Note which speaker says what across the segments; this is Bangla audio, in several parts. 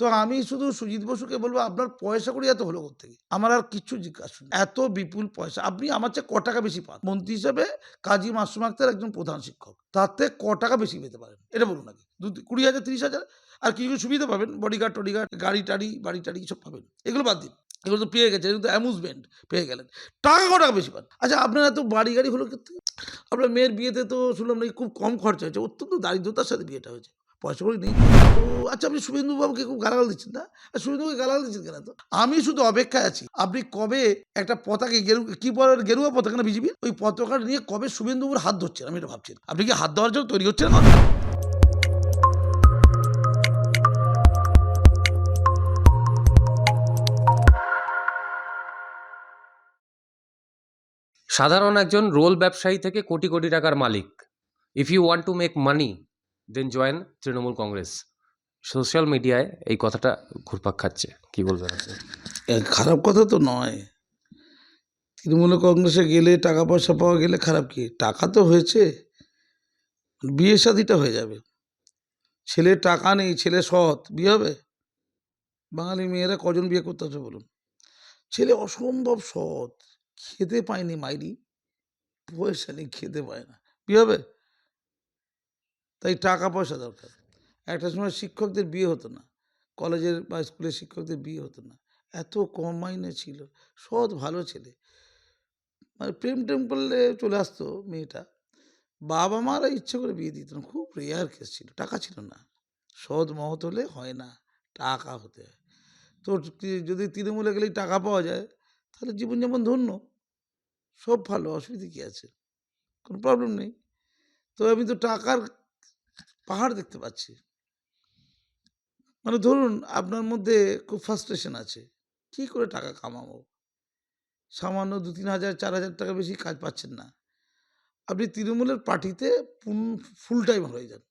Speaker 1: তো আমি শুধু সুজিত বসুকে বলব, আপনার পয়সা করি এত হলো থেকে আমার আর কিচ্ছু জিজ্ঞাসা। এত বিপুল পয়সা। আপনি আমার চেয়ে ক টাকা বেশি পান? মন্ত্রী হিসেবে কাজী মাসুম আক্তার একজন প্রধান শিক্ষক। তাতে ক টাকা বেশি পেতে পারেন? এটা বলুন আগে। দু, কুড়ি হাজার, তিরিশ হাজার? আর কিছু কিছু সুবিধা পাবেন? বডিগার্ড টডিগার্ড গাড়ি টাড়ি, বাড়ি টাড়ি সব পাবেন। এগুলো বাদ দিন। এগুলো তো পেয়ে গেছে এগুলো তো অ্যামুজমেন্ট পেয়ে গেলেন। টাকা ক টাকা বেশি পান? আচ্ছা আপনার এত বাড়ি গাড়ি হলো ক্ষেত্রে আপনার মেয়ের বিয়েতে তো শুনলাম নাকি খুব কম খরচা হয়েছে। অত্যন্ত দারিদ্রতার সাথে বিয়েটা হয়েছে। পয়সা করে নেই। তো আচ্ছা আপনি শুভেন্দুবাবুকে খুব গালাগাল দিচ্ছেন না? শুভেন্দুকে গালাগাল দিচ্ছেন কেন? তো আমি শুধু অপেক্ষায় আছি। আপনি কবে একটা পতাকা গেরু, কি বলে গেরুয়া পতাকা না বিজেপি ওই পতাকাটা নিয়ে কবে শুভেন্দুবাবুর হাত ধরছেন? আমি এটা ভাবছি আপনি কি হাত দেওয়ার জন্য তৈরি হচ্ছেন?
Speaker 2: সাধারণ একজন রোল ব্যবসায়ী থেকে কোটি কোটি টাকার মালিক। If you want to make money then join Trinamool Congress social মিডিয়ায় এই কথাটা ঘুরপাক খাচ্ছে। কি বলবেন
Speaker 1: খারাপ কথা তো নয়। তৃণমূল কংগ্রেসে গেলে টাকা পয়সা পাওয়া গেলে খারাপ কি? টাকা তো হয়েছে। বিয়ে শাদিটা হয়ে যাবে। ছেলের টাকা নেই, ছেলে সৎ, বিয়ে হবে? বাঙালি মেয়েরা কজন বিয়ে করতে আছে বলুন? ছেলে অসম্ভব সৎ, খেতে পায়নি মাইরি। পয়সা নেই, খেতে পায় না। বিয়ে হবে? তাই টাকা পয়সা দরকার। একটা সময় শিক্ষকদের বিয়ে হতো না। কলেজের বা স্কুলের শিক্ষকদের বিয়ে হতো না। এত কম মাইনে ছিল। সৎ ভালো ছেলে। মানে প্রেম টেম করলে চলে আসতো মেয়েটা। বাবা মারা ইচ্ছে করে বিয়ে দিত না। খুব রেয়ার কেস ছিল। টাকা ছিল না। সৎ মহৎ হলে হয় না। টাকা হতে হয়। তো যদি তৃণমূলে গেলেই টাকা পাওয়া যায়, তাহলে জীবন যেমন ধন্য। সব ভালো, অসুবিধা কী আছে? কোনো প্রবলেম নেই। তো আমি তো টাকার পাহাড় দেখতে পাচ্ছি। মানে ধরুন আপনার মধ্যে খুব ফার্স্ট্রেশন আছে। কী করে টাকা কামাবো? সামান্য দু তিন হাজার, চার হাজার টাকা বেশি কাজ পাচ্ছেন না। আপনি তৃণমূলের পার্টিতে ফুল টাইম হয়ে যান।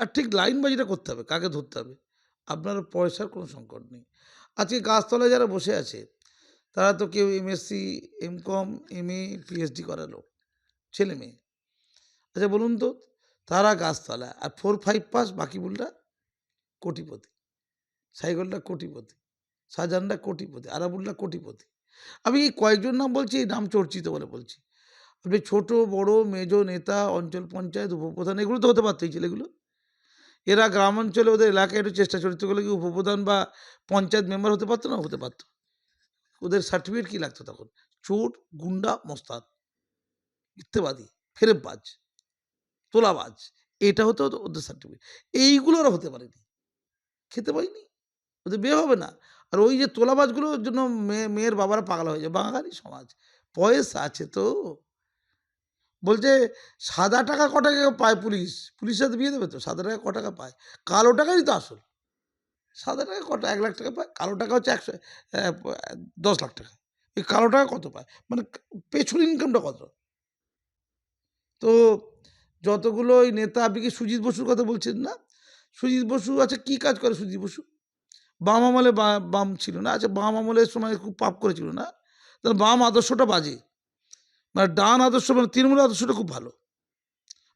Speaker 1: আর ঠিক লাইন বাজিটা করতে হবে, কাকে ধরতে হবে? আপনার পয়সার কোনো সংকট নেই। আজকে গাছতলায় যারা বসে আছে, তারা তো কেউ MSc M com M A PhD করালো ছেলে মেয়ে। আচ্ছা বলুন তো তারা গাছতলা আর ফোর ফাইভ পাস বাকি বুলটা কোটিপতি। সাইকেলটা কোটিপতি। শাহজাহানটা কোটিপতি। আরাবুল্লাহ কোটিপতি। আমি এই কয়েকজন নাম বলছি, এই নাম চর্চিত বলে বলছি। আপনি ছোট, বড়, মেজ, নেতা, অঞ্চল পঞ্চায়েত, উপপ্রধান, এগুলো তো হতে পারতো এই ছেলেগুলো। এরা গ্রাম অঞ্চলে ওদের এলাকায় একটু চেষ্টা চরিত্র করলে কি উপপ্রধান বা পঞ্চায়েত মেম্বার হতে পারতো না? হতে পারতো। ওদের সার্টিফিকেট কী লাগতো তখন? চোর গুন্ডা, মোস্তাদ। মিথ্যেবাদী, ফেরেববাজ। তোলাবাজ। এটা হতে হতো ওদের- সার্টিফিকেট এইগুলো ওরা হতে পারেনি। খেতে পাইনি ওদের বিয়ে হবে না। আর ওই যে তোলাবাজগুলোর জন্য মেয়ে, মেয়ের বাবারা পাগলা হয়ে যায়। বাঙালি সমাজ। পয়সা আছে তো। বলছে, সাদা টাকা ক টাকা পায় পুলিশ? পুলিশের সাথে বিয়ে দেবে তো? সাদা টাকা ক টাকা পায়? কালো টাকাই তো আসল। সাদা টাকা কত এক লাখ টাকা পায়। কালো টাকা হচ্ছে একশো দশ লাখ টাকা। এই কালো টাকা কত পায়? মানে পেছন ইনকামটা কত? তো যতগুলো ওই নেতা, আপনি কি সুজিত বসুর কথা বলছেন না? সুজিত বসু আচ্ছা কী কাজ করে সুজিত বসু? বাম আমলে বাম ছিল না? আচ্ছা বাম আমলের সময় খুব পাপ করেছিল না? তাহলে বাম আদর্শটা বাজে। মানে ডান আদর্শ মানে তৃণমূল আদর্শটা খুব ভালো।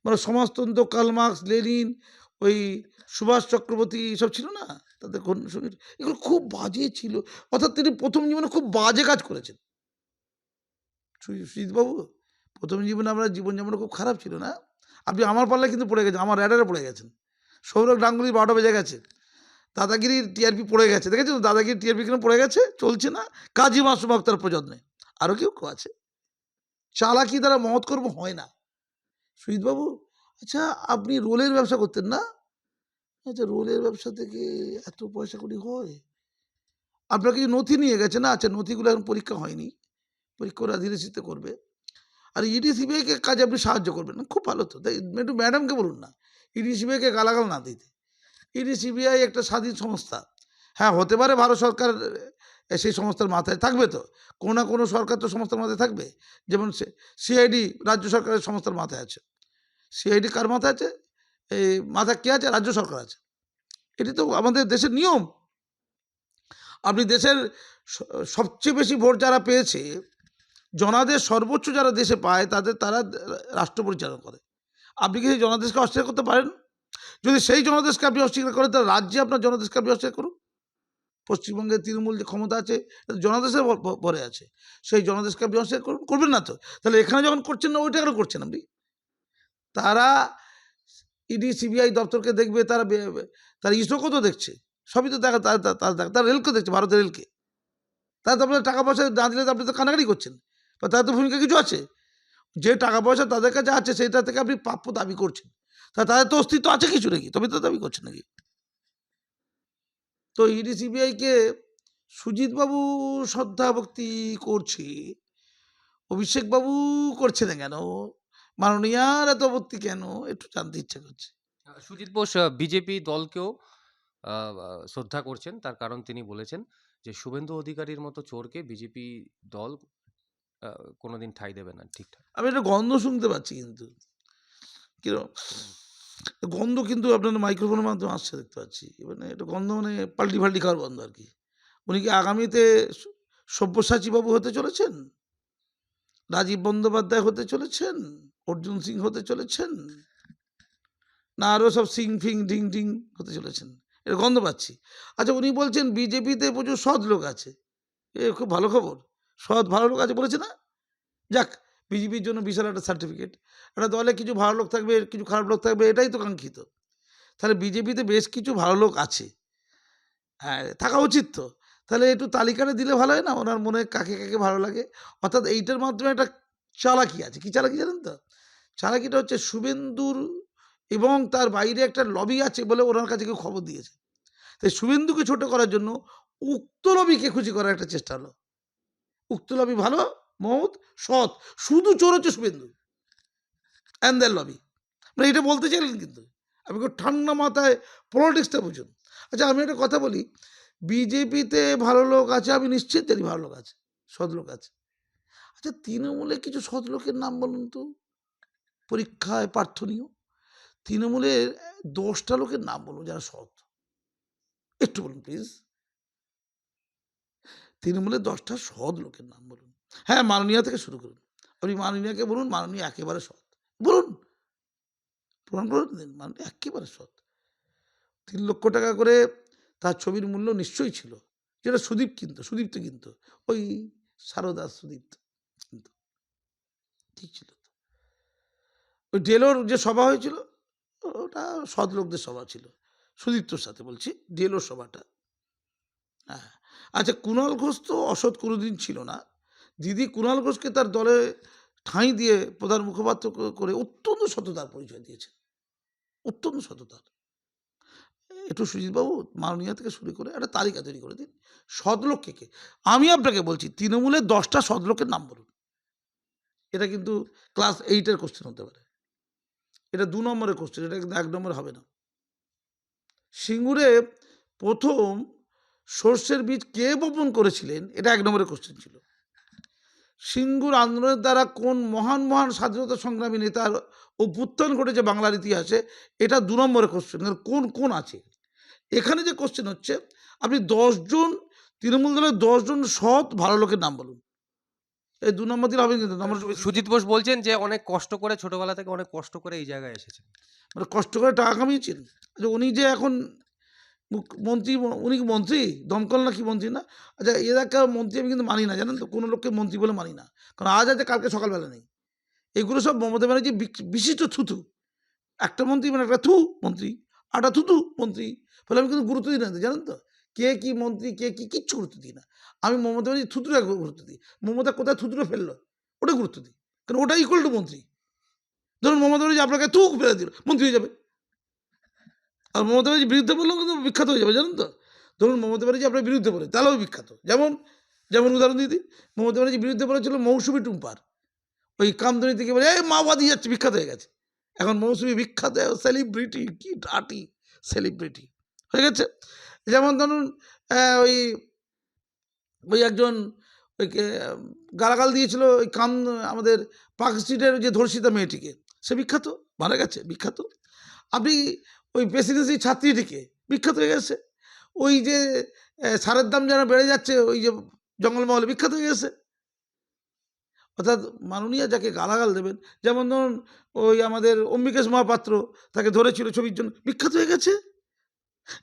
Speaker 1: মানে সমাজতন্ত্র, কালমার্কস, লেনিন, ওই সুভাষ চক্রবর্তী এসব ছিল না? তাদের কোন সংগীত এগুলো খুব বাজে ছিল। অর্থাৎ তিনি প্রথম জীবনে খুব বাজে কাজ করেছেন। সুজি- সুজিতবাবু, প্রথম জীবনে আমরা জীবনযাপন খুব খারাপ ছিল না? আপনি আমার পাল্লায় কিন্তু পড়ে গেছেন, আমার র্যাডারে পড়ে গেছেন। সৌরভ গাঙ্গুলির বারোটা বেজে গেছে। দাদাগিরির টিআরপি পড়ে গেছে। দেখেছেন দাদাগিরি টিআরপি কেন পড়ে গেছে? চলছে না। কাজী মাসুম আক্তার প্রযত্নে আরও কেউ কেউ আছে? চালাকি দ্বারা মহৎ কর্ম হয় না। সুজিতবাবু আচ্ছা আপনি রোলের ব্যবসা করতেন না? আচ্ছা রোলের ব্যবসা থেকে এত পয়সা করি হয়? আপনার কিছু নথি নিয়ে গেছে না? আচ্ছা নথিগুলো এখন পরীক্ষা হয়নি। পরীক্ষা ওরা ধীরে করবে। আর ইডি সিবিআইকে কাজে আপনি সাহায্য করবেন না। খুব ভালো তো। তাই একটু ম্যাডামকে বলুন না। ইডি সিবিআইকে গালাগাল না দিতে। ইডি সিবিআই একটা স্বাধীন সংস্থা। হ্যাঁ হতে পারে ভারত সরকার সেই সংস্থার মাথায় থাকবে তো। কোনো না কোনো সরকার তো সংস্থার মাথায় থাকবে। যেমন সিআইডি রাজ্য সরকারের সংস্থার মাথায় আছে। সিআইডি কার মাথায় আছে? এই মাথায় কে আছে? রাজ্য সরকার আছে। এটি তো আমাদের দেশের নিয়ম। আপনি দেশের সবচেয়ে বেশি ভোট যারা পেয়েছে জনাদেশ সর্বোচ্চ যারা দেশে পায়, তাদের তারা রাষ্ট্র পরিচালনা করে। আপনি কি সেই জনাদেশকে অস্বীকার করতে পারেন? যদি সেই জনাদেশকে আপনি অস্বীকার করেন, তাহলে রাজ্যে আপনার জনাদেশকে আপনি অস্বীকার করুন। পশ্চিমবঙ্গে তৃণমূল যে ক্ষমতা আছে জনাদেশের পরে আছে। সেই জনাদেশকে আপনি অস্বীকার করুন, করবেন না তো? তাহলে এখানে যখন করছেন না, ওইটা কেন করছেন আপনি? তারা ইডি, সিবিআই দপ্তরকে দেখবে, তারা তারা ইসরোকে তো দেখছে। সবই তো দেখা, তারা, তারা- তারা দেখে। তারা রেলকে দেখছে, ভারতের রেলকে। তারা তো আপনার টাকা পয়সা না দিলে আপনি তো কানাকানি করছেন। বা তাদের ভূমিকা কিছু আছে। যে টাকা পয়সা তাদের কাছে আছে, সেটা থেকে আপনি প্রাপ্য দাবি করছেন। তা তাদের তো অস্তিত্ব আছে কিছু নাকি? তবে তো দাবি করছেন নাকি? তো ইডি সিবিআইকে সুজিতবাবু শ্রদ্ধা ভক্তি করছে অভিষেকবাবু করছে না কেন? মাননীয়ার এত ভক্তি কেন? একটু জানতে ইচ্ছা করছে।
Speaker 2: সুজিত বোস বিজেপি দলকেও শ্রদ্ধা করছেন। তার কারণ তিনি বলেছেন যে, শুভেন্দু অধিকারীর মতো চোরকে বিজেপি দল কোনোদিন ঠাই দেবে না ঠিকঠাক।
Speaker 1: আমি একটা গন্ধ শুনতে পাচ্ছি কিন্তু। কীরকম গন্ধ কিন্তু আপনার মাইক্রোফোনের মাধ্যমে আসছে দেখতে পাচ্ছি। মানে এটা গন্ধ মানে পাল্টি ফাল্টি খাওয়ার গন্ধ আর কি। উনি কি আগামীতে স- সব্যসাচী বাবু হতে চলেছেন? রাজীব বন্দ্যোপাধ্যায় হতে চলেছেন? অর্জুন সিং হতে চলেছেন? না আরও সব সিং ফিং ঢিং ঢিং হতে চলেছেন? এটা গন্ধ পাচ্ছি। আচ্ছা উনি বলছেন বিজেপিতে প্রচুর সৎ লোক আছে। এ খুব ভালো খবর। সৎ ভালো লোক আছে বলেছে না? যাক বিজেপির জন্য বিশাল একটা সার্টিফিকেট একটা দলে কিছু ভালো লোক থাকবে, কিছু খারাপ লোক থাকবে, এটাই তো কাঙ্ক্ষিত। তাহলে বিজেপিতে বেশ কিছু ভালো লোক আছে। হ্যাঁ থাকা উচিত তো। তাহলে একটু তালিকাটা দিলে ভালো হয় না? ওনার মনে কাকে কাকে ভালো লাগে? অর্থাৎ এইটার মাধ্যমে একটা চালাকি আছে। কি চালাকি জানেন তো? চালাকিটা হচ্ছে শুভেন্দুর এবং তার বাইরে একটা লবি আছে বলে ওনার কাছে কেউ খবর দিয়েছে। তাই শুভেন্দুকে ছোট করার জন্য উক্ত লবিকে খুশি করার একটা চেষ্টা হলো। উক্ত লবি ভালো, মহৎ, সৎ। শুধু চোর হচ্ছে শুভেন্দু। অ্যান্ড দ্যার লবি মানে এটা বলতে চাইলেন কিন্তু। আপনি ঠান্ডা মাথায় পলিটিক্সটা বুঝুন। আচ্ছা আমি একটা কথা বলি। বিজেপিতে ভালো লোক আছে, আমি নিশ্চিত জানি ভালো লোক আছে, সৎ লোক আছে। আচ্ছা তৃণমূলে কিছু সৎ লোকের নাম বলুন তো। পরীক্ষায় প্রার্থনীয় তৃণমূলের দশটা লোকের নাম বলুন যারা সৎ। একটু বলুন প্লিজ তৃণমূলের দশটা সৎ লোকের নাম বলুন। হ্যাঁ মাননীয়া থেকে শুরু করুন। আপনি মাননীয়াকে বলুন, মাননীয় একেবারে সৎ। বলুন। প্রমাণ করে দিন, মাননীয় একেবারে সৎ। তিন লক্ষ টাকা করে তার ছবির মূল্য নিশ্চয়ই ছিল। যেটা সুদীপ কিনতো সুদীপ তো কিনতো। ওই সারদা সুদীপ কিন্তু। ঠিক ছিল ওই ডেলোর যে সভা হয়েছিল, ওটা সৎ লোকদের সভা ছিল। সুদীপ্তর সাথে বলছি, ডেলোর সভাটা। হ্যাঁ। আচ্ছা কুণাল ঘোষ তো অসৎ কোনোদিন ছিল না। দিদি কুণাল ঘোষকে তার দলে ঠাঁই দিয়ে প্রধান মুখপাত্র করে অত্যন্ত সততার পরিচয় দিয়েছেন। অত্যন্ত সততার। একটু সুজিতবাবু মাননীয় থেকে শুরু করে একটা তালিকা তৈরি করে দিন। সদলোক কে? আমি আপনাকে বলছি তৃণমূলের দশটা সদলোকের নাম বলুন। এটা কিন্তু ক্লাস এইটের কোশ্চেন হতে পারে। এটা দু নম্বরের কোশ্চেন এটা কিন্তু এক নম্বর হবে না। সিঙ্গুরে প্রথম সর্ষের বীজ কে বপন করেছিলেন? এটা এক নম্বরের কোশ্চেন ছিল। সিঙ্গুর আন্দোলনের দ্বারা কোন মহান মহান স্বাধীনতা সংগ্রামী নেতার অভ্যুত্থান ঘটেছে বাংলার ইতিহাসে? এটা দু নম্বরের কোশ্চেন কোন কোন আছে? এখানে যে কোশ্চেন হচ্ছে আপনি দশজন তৃণমূল দলের দশজন সৎ ভালো লোকের নাম বলুন। এই দু নম্বর দিলে হবে কিন্তু
Speaker 2: সুজিত বোস বলছেন যে অনেক কষ্ট করে ছোটবেলা থেকে অনেক কষ্ট করে এই জায়গায় এসেছেন।
Speaker 1: মানে কষ্ট করে টাকা কামিয়েছেন? আচ্ছা উনি যে এখন মন্ত্রী উনি কি মন্ত্রী? দমকল না কি মন্ত্রী না? আচ্ছা এলাকার মন্ত্রী আমি কিন্তু মানি না, জানেন তো? কোনো লোককে মন্ত্রী বলে মানি না। কারণ আজ আছে, কালকে সকালবেলা নেই। এগুলো সব মমতা ব্যানার্জি বিশিষ্ট থুতু। একটা মন্ত্রী মানে একটা থু মন্ত্রী, আটা থুতু মন্ত্রী। ফলে আমি কিন্তু গুরুত্ব দিই না, জানেন তো? কে কি মন্ত্রী, কে কি কিচ্ছু গুরুত্ব দিই না। আমি মমতা ব্যানার্জি থুতুটা গুরুত্ব দিই। মমতা কোথায় থুতুটা ফেলল? ওটা গুরুত্ব দিই। কারণ ওটা ইকুয়াল টু মন্ত্রী। ধরুন মমতা ব্যানার্জি আপনাকে থুক ফেলে দিল, মন্ত্রী হয়ে যাবে। আর মমতা ব্যানার্জি বিরুদ্ধে বললেও কিন্তু বিখ্যাত হয়ে যাবে, জানেন তো? ধরুন মমতা ব্যানার্জি আপনার বিরুদ্ধে বলে, তাহলেও বিখ্যাত। যেমন যেমন উদাহরণ দিদি মমতা ব্যানার্জি বিরুদ্ধে বলেছিল মৌসুমি টুম্পার। ওই কামদনি থেকে বলে, এই মাওবাদী যাচ্ছে, বিখ্যাত হয়ে গেছে। এখন মৌসুমি বিখ্যাত সেলিব্রিটি, কি ডাটি সেলিব্রিটি, হয়ে গেছে? যেমন ধরুন ওই ওই একজন, ওই গালাগাল দিয়েছিল ওই কাম, আমাদের পার্ক স্ট্রিটের যে ধর্ষিতা মেয়েটিকে। সে বিখ্যাত, মারা গেছে, বিখ্যাত। আপনি ওই প্রেসিডেন্সি ছাত্রীটিকে। বিখ্যাত হয়ে গেছে। ওই যে সারের দাম যেন বেড়ে যাচ্ছে ওই যে জঙ্গলমহলে বিখ্যাত হয়ে গেছে। অর্থাৎ মাননীয় যাকে গালাগাল দেবেন যেমন ধরুন ওই আমাদের অম্বিকেশ মহাপাত্র তাকে ধরেছিল ছবির জন্য বিখ্যাত হয়ে গেছে?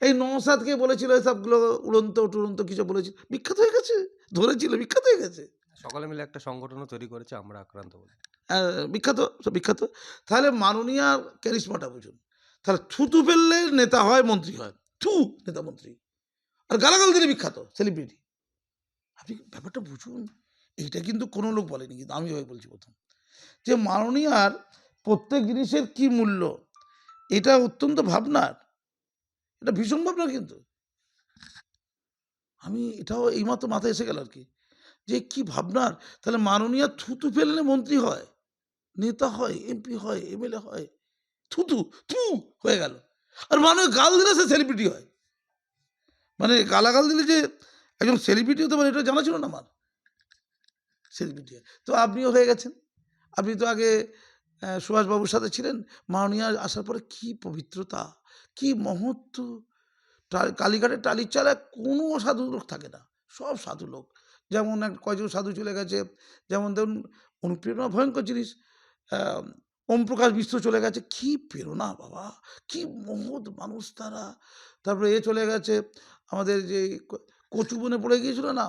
Speaker 1: এই নওসাদকে বলেছিল এসবগুলো উড়ন্ত টুড়ন্ত কিছু বলেছিল বিখ্যাত হয়ে গেছে? ধরেছিল বিখ্যাত হয়ে গেছে?
Speaker 2: সকলে মিলে একটা সংগঠনও তৈরি করেছে আমরা আক্রান্ত বলে।
Speaker 1: আহ, বিখ্যাত বিখ্যাত। তাহলে মাননীয় ক্যারিশমাটা বুঝুন। তাহলে থুতু ফেললে নেতা হয় মন্ত্রী হয়। থু, নেতা মন্ত্রী। আর গালাগাল দিলে বিখ্যাত সেলিব্রিটি আপনি ব্যাপারটা বুঝুন, এইটা কিন্তু কোনো লোক বলেনি, কিন্তু আমি ওই বলছি প্রথম। যে মাননীয়ার প্রত্যেক জিনিসের কি মূল্য, এটা অত্যন্ত ভাবনার। এটা ভীষণ ভাবনার কিন্তু। আমি এটাও এইমাত্র মাথায় এসে গেল আর কি। যে কি ভাবনার, তাহলে মাননীয় থুতু ফেললে মন্ত্রী হয়, নেতা হয় এমপি হয় এমএলএ হয় থুতু থু হয়ে গেল। আর মানুষ গাল দিলে সে সেলিব্রিটি হয়। মানে গালাগাল দিলে যে একজন সেলিব্রিটি হতে পারে, এটা জানা ছিল না আমার। সেলিব্রিটি তো আপনিও হয়ে গেছেন। আপনি তো আগে সুভাষবাবুর সাথে ছিলেন। মাননীয় আসার পরে কি পবিত্রতা, কি মহত্ব। কালীঘাটের টালির চালায় কোনো সাধু লোক থাকে না। সব সাধু লোক। যেমন এক, কয়জন সাধু চলে গেছে। যেমন ধরুন অনুপ্রেরণা ভয়ঙ্কর জিনিস। ওম প্রকাশ মিশ্র চলে গেছে। কি প্রেরণা বাবা! কি মহৎ মানুষ তারা। তারপরে এ চলে গেছে আমাদের যে কচুবনে পড়ে গিয়েছিল না?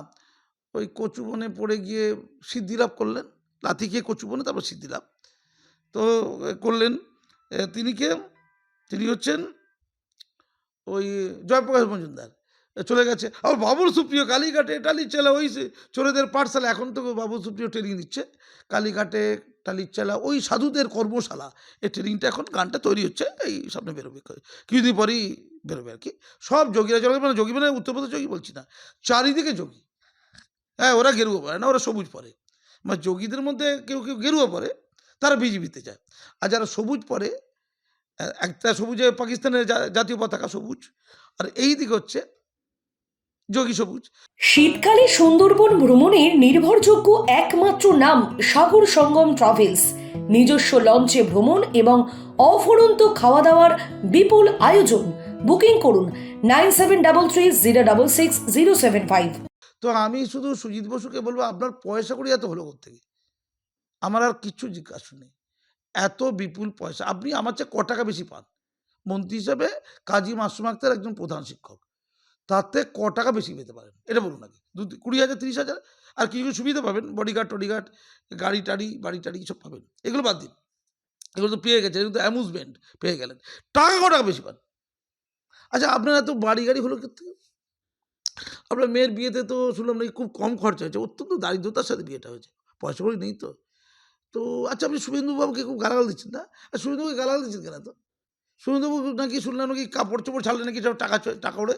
Speaker 1: ওই কচুবনে পড়ে গিয়ে সিদ্ধিলাভ করলেন। লাথি খেয়ে কচুবনে তারপর সিদ্ধিলাভ। তো করলেন। তিনি কে? তিনি হচ্ছেন ওই জয়প্রকাশ মজুমদার। চলে গেছে। আর বাবুল সুপ্রিয় কালীঘাটে টালির চালা ওই চোরেদের পাঠশালা। এখন তো বাবুল সুপ্রিয় ট্রেনিং দিচ্ছে। কালীঘাটে টালির চালা ওই সাধুদের কর্মশালা। এই ট্রেনিংটা এখন গানটা তৈরি হচ্ছে, এই সামনে বেরোবে। কিছুদিন পরেই বেরোবে আর কি। সব যোগীরা চলে মানে যোগী মানে উত্তরপ্রদেশ যোগী বলছি না, চারিদিকে যোগী। হ্যাঁ ওরা গেরুয়া পরে না, ওরা সবুজ পরে। মানে যোগীদের মধ্যে কেউ কেউ গেরুয়া পরে, তারা বিজেপিতে যায়। আর যারা সবুজ পরে একটা সবুজে পাকিস্তানের জাতীয় পতাকা সবুজ। আর এই দিকে হচ্ছে যোগী সবুজ।
Speaker 3: শীতকালে সুন্দরবন ভ্রমণের নির্ভরযোগ্য একমাত্র নাম সাগর সঙ্গম ট্রাভেলস। নিজস্ব লঞ্চে ভ্রমণ এবং অফুরন্ত খাওয়া দাওয়ার বিপুল আয়োজন। বুকিং করুন nine seven double three zero double six zero seven five.
Speaker 1: তো আমি শুধু সুজিত বসুকে বলব আপনার পয়সা করি এত হলো থেকে আমার আর কিচ্ছু জিজ্ঞাসা নেই। এত বিপুল পয়সা। আপনি আমার চেয়ে ক টাকা বেশি পান? মন্ত্রী হিসাবে কাজী মাসুম আক্তার একজন প্রধান শিক্ষক। তাতে ক টাকা বেশি পেতে পারেন। এটা বলুন আগে। দু কুড়ি হাজার, তিরিশ হাজার, আর কিছু কিছু সুবিধা পাবেন। বডিগার্ড টডিগার্ড গাড়ি টাড়ি, বাড়ি টাড়ি সব পাবেন। এগুলো বাদ দিন। এগুলো তো পেয়ে গেছে এগুলো তো অ্যামুজমেন্ট পেয়ে গেলেন। টাকা ক টাকা বেশি পান? আচ্ছা আপনার এত বাড়ি গাড়ি হলো ক্ষেত্রে আপনার মেয়ের বিয়েতে তো শুনলাম নাকি খুব কম খরচা হয়েছে, অত্যন্ত দারিদ্রতার সাথে বিয়েটা হয়েছে। পয়সা করি নেই তো। তো আচ্ছা আপনি শুভেন্দুবাবুকে খুব গালাগাল দিচ্ছেন না? আর শুভেন্দুবাবুকে গালাগাল দিচ্ছেন কেন তো শুভেন্দুবাবু নাকি শুনলাম নাকি কাপড় চোপড় ছাড়লে নাকি সব টাকা টাকা ওড়ে?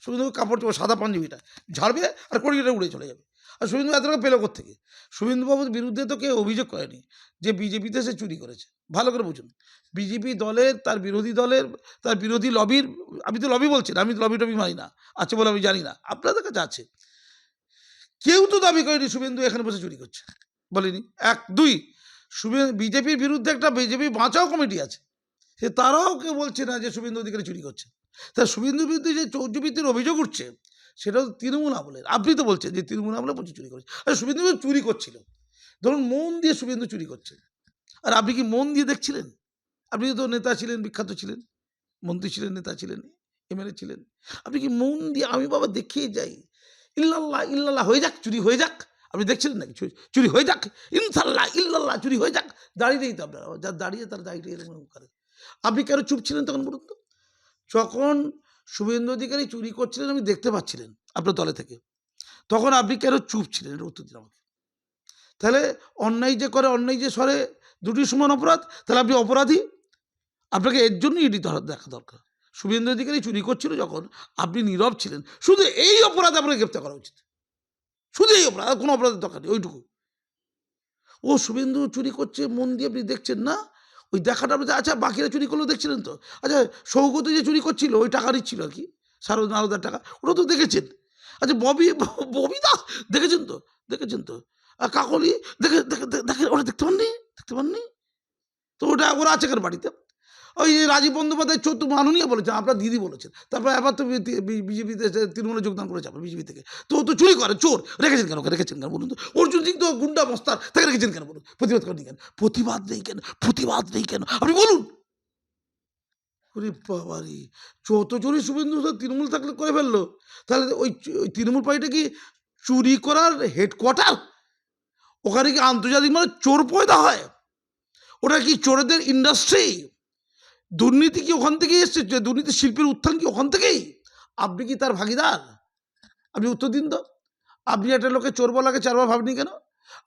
Speaker 1: শুভেন্দুবাবু কাপড় চোপড়, সাদা পাঞ্জাবিটা ঝাড়বে আর কড়িটা উড়ে চলে যাবে। আর শুভেন্দু এত টাকা পেল থেকে শুভেন্দুবাবুর বিরুদ্ধে তো কেউ অভিযোগ করেনি যে বিজেপিতে সে চুরি করেছে। ভালো করে বুঝুন। বিজেপি দলের, তার বিরোধী দলের, তার বিরোধী লবির, আমি তো লবি বলছি না, আমি তো লবি টবি মানি না। আছে বলে আমি জানি না। আপনাদের কাছে আছে। কেউ তো দাবি করেনি শুভেন্দু এখানে বসে চুরি করছে। বলেনি। এক, দুই শুভে বিজেপির বিরুদ্ধে একটা বিজেপি বাঁচাও কমিটি আছে। সে তারাও কেউ বলছে না যে শুভেন্দু অধিকারী চুরি করছে। তা শুভেন্দু বিরুদ্ধে যে চৌর্যবৃত্তির অভিযোগ উঠছে সেটা তো তৃণমূল আমলের। আপনি তো বলছেন যে তৃণমূল আমলে প্রচুর চুরি করেছে। আর, শুভেন্দু চুরি করছিল। ধরুন মন দিয়ে শুভেন্দু চুরি করছে। আর আপনি কি মন দিয়ে দেখছিলেন? আপনি তো নেতা ছিলেন, বিখ্যাত ছিলেন, মন্ত্রী ছিলেন, নেতা ছিলেন এমএলএ ছিলেন। আপনি কি মন দিয়ে আমি বাবা দেখিয়ে যাই? ইল্লাল্লাহ ইল্লাল্লাহ, হয়ে যাক, চুরি হয়ে যাক। আপনি দেখছিলেন নাকি? চুরি চুরি হয়ে যাক। ইনশাল্লাহ, ইল্লাল্লাহ, চুরি হয়ে যাক। দাঁড়িয়ে তো আপনারা, যার দাঁড়িয়ে তার দাঁড়িয়ে এরকম করে। আপনি কেন চুপ ছিলেন তখন বলুন তো? যখন শুভেন্দু অধিকারী চুরি করছিলেন আমি দেখতে পাচ্ছিলেন আপনার দলে থেকে। তখন আপনি কেন চুপ ছিলেন? এটা উত্তর দিন আমাকে। তাহলে অন্যায় যে করে, অন্যায় যে সরে দুটি সমান অপরাধ, তাহলে আপনি অপরাধী? আপনাকে এর জন্যই ধরা, দেখা দরকার। শুভেন্দু অধিকারী চুরি করছিল যখন আপনি নীরব ছিলেন। শুধু এই অপরাধ আপনাকে গ্রেপ্তার করা উচিত। শুধু এই অপরাধ কোনো অপরাধের দরকার নেই, ওইটুকু। ও শুভেন্দু চুরি করছে, মন দিয়ে আপনি দেখছেন না ওই দেখাটা আচ্ছা বাকিরা চুরি করলেও দেখছিলেন তো? আচ্ছা সৌগত যে চুরি করছিল, ওই টাকা নিচ্ছিল আর কি সারদ নারদার টাকা, ওটা তো দেখেছেন? আচ্ছা ববি ববি দা, দেখেছেন তো দেখেছেন তো, আর কাকলি, দেখে দেখে দেখে, ওটা দেখতে পাননি দেখতে পাননি? তো ওটা ওরা আছে কার বাড়িতে? ওই রাজীব বন্দ্যোপাধ্যায় চৌদ্দ মাননীয় বলেছেন, আপনার দিদি বলেছেন, তারপর এবার তো বিজেপিতে তৃণমূলে যোগদান করেছে আপনার বিজেপি থেকে। তো ও তো চুরি করে, চোর, রেখেছেন কেন ওকে, রেখেছেন কেন বলুন তো? অর্জুন সিং তো গুন্ডা মস্তার তাকে রেখেছেন কেন বলুন? প্রতিবাদ করেনি কেন? প্রতিবাদ নেই কেন? প্রতিবাদ নেই কেন? আপনি বলুন। বাবারি চৌদ্দ চুরি শুভেন্দু তৃণমূল থাকলে করে ফেলল। তাহলে ওই তৃণমূল পার্টিটা কি চুরি করার হেডকোয়ার্টার? ওখানে কি আন্তর্জাতিক মানে চোর পয়দা হয়? ওটা কি চোরেদের ইন্ডাস্ট্রি দুর্নীতি কি ওখান থেকেই এসছে? যে দুর্নীতি শিল্পের উত্থান কি ওখান থেকেই? আপনি কি তার ভাগিদার? আপনি উত্তর দিন তো। আপনি একটা লোকে চোর বলাকে চারবার ভাবনি কেন?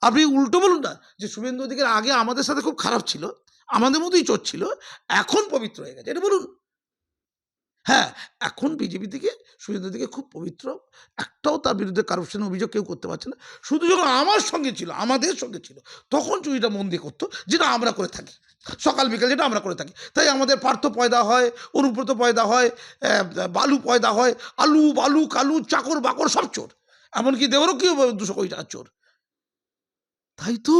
Speaker 1: আপনি উল্টো বলুন না যে শুভেন্দু অধিকার আগে আমাদের সাথে খুব খারাপ ছিল, আমাদের মতোই চোর ছিল, এখন পবিত্র হয়ে গেছে। এটা বলুন। হ্যাঁ এখন বিজেপি থেকে শুভেন্দু দিকে খুব পবিত্র, একটাও তার বিরুদ্ধে কারোর অভিযোগ কেউ করতে পারছে না। শুধু যখন আমার সঙ্গে ছিল, আমাদের সঙ্গে ছিল, তখন চুরিটা মন দিয়ে করতো, যেটা আমরা করে থাকি। সকাল, বিকাল যেটা আমরা করে থাকি। তাই আমাদের পার্থ পয়দা হয়, অনুব্রত পয়দা হয় বালু পয়দা হয়, আলু, বালু, কালু, চাকর, বাকর সব চোর। এমনকি দেওয়ারও কি দুশো কোটি টাকার চোর। তাই তো?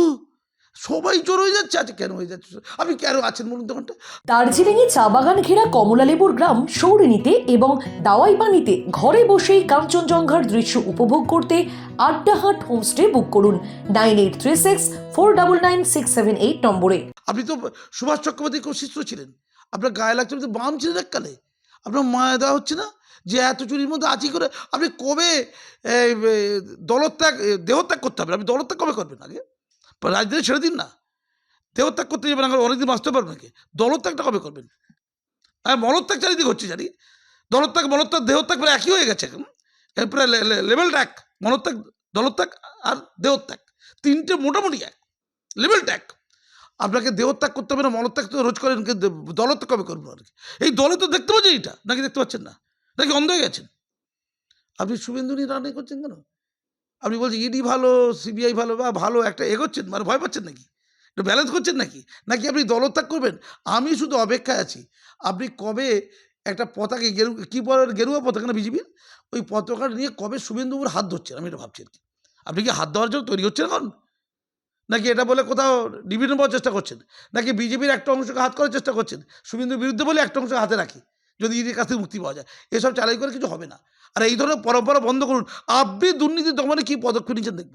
Speaker 1: সবাই চোর হয়ে যাচ্ছে আচ্ছা কেন হয়ে যাচ্ছে? আপনি কেন আছেন বলুন তখনটা
Speaker 3: দার্জিলিংয়ে চা বাগান ঘেরা কমলালেবুর গ্রাম সৌরিনীতে এবং দাওয়াই পানিতে ঘরে বসেই কাঞ্চনজঙ্ঘার দৃশ্য উপভোগ করতে আড্ডাহাট হোমস্টে বুক করুন। Nine eight three six four double nine six seven eight নম্বরে।
Speaker 1: আপনি তো সুভাষ চক্রবর্তী খুব ছিলেন। আপনার গায়ে লাগছে আপনি তো বাম ছিলেন এককালে। আপনার মায়া দেওয়া হচ্ছে না? যে এত চুরির মধ্যে আছি করে আপনি কবে দলত্যাগ দেহত্যাগ করতে হবে? আপনি দলত্যাগ কবে করবেন আগে? রাজনীতি ছেড়ে দিন না। দেহত্যাগ করতে যাবেন আগে অনেকদিন বাঁচতে পারবেন নাকি? দলত্যাগটা কবে করবেন? হ্যাঁ মলত্যাগ চারিদিকে হচ্ছে, জানি। দলত্যাগ, মলত্যাগ, দেহত্যাগ প্রায় একই হয়ে গেছে এখন। প্রায় লেভেলটা এক, মলত্যাগ, দলত্যাগ আর দেহত্যাগ। তিনটে মোটামুটি এক লেভেলটা এক। আপনাকে দেহত্যাগ করতে হবে না, মলত্যাগ তো রোজ করেন, কিন্তু দলত্যাগ কবে করবেন আর কি? এই দলে তো দেখতে পাচ্ছেন এটা, নাকি দেখতে পাচ্ছেন না? নাকি অন্ধ হয়ে গেছেন? আপনি শুভেন্দু নিয়ে রান্নাই করছেন কেন? আপনি বলছেন ইডি ভালো সিবিআই ভালো, বা ভালো একটা এগোচ্ছেন মানে ভয় পাচ্ছেন নাকি? একটু ব্যালেন্স করছেন নাকি? নাকি আপনি দলত্যাগ করবেন? আমি শুধু অপেক্ষায় আছি। আপনি কবে একটা পতাকা গেরু, কী বলে গেরুয়া পতাকা না বিজেপির ওই পতাকা নিয়ে কবে শুভেন্দুবাবুর হাত ধরছেন? আমি এটা ভাবছি আর কি? আপনি কি হাত দেওয়ার জন্য তৈরি হচ্ছেন এখন? নাকি এটা বলে কোথাও ডিভিশন পাওয়ার চেষ্টা করছেন? নাকি বিজেপির একটা অংশকে হাত করার চেষ্টা করছেন? শুভেন্দুর বিরুদ্ধে বলে একটা অংশ হাতে রাখি, যদি ইডির কাছ থেকে মুক্তি পাওয়া যায়। এসব চালাই করে কিছু হবে না। আর এই ধরনের পরম্পরা বন্ধ করুন। আপনি দুর্নীতি দমনে কী পদক্ষেপ নিচ্ছেন দেখব।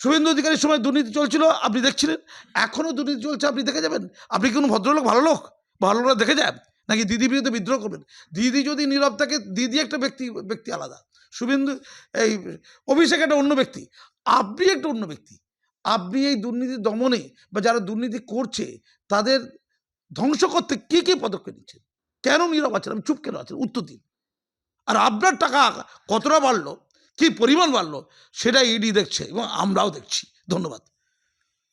Speaker 1: শুভেন্দু অধিকারীর সময় দুর্নীতি চলছিল, আপনি দেখছিলেন। এখনও দুর্নীতি চলছে, আপনি দেখে যাবেন। আপনি কোনো ভদ্রলোক, ভালো লোক? ভালো লোক দেখে যান, নাকি দিদি বিরুদ্ধে বিদ্রোহ করবেন? দিদি যদি নীরব থাকে, দিদি একটা ব্যক্তি ব্যক্তি আলাদা। শুভেন্দু, এই অভিষেক একটা অন্য ব্যক্তি। আপনি একটা অন্য ব্যক্তি। আপনি এই দুর্নীতি দমনে বা যারা দুর্নীতি করছে, তাদের ধ্বংস করতে কী কী পদক্ষেপ নিচ্ছেন? কেন নীরব আছেন? আমি চুপ কেন আছেন? উত্তর দিন। আর আপনার টাকা কতটা বাড়লো? কী পরিমাণ বাড়লো? সেটা ইডি দেখছে এবং আমরাও দেখছি। ধন্যবাদ।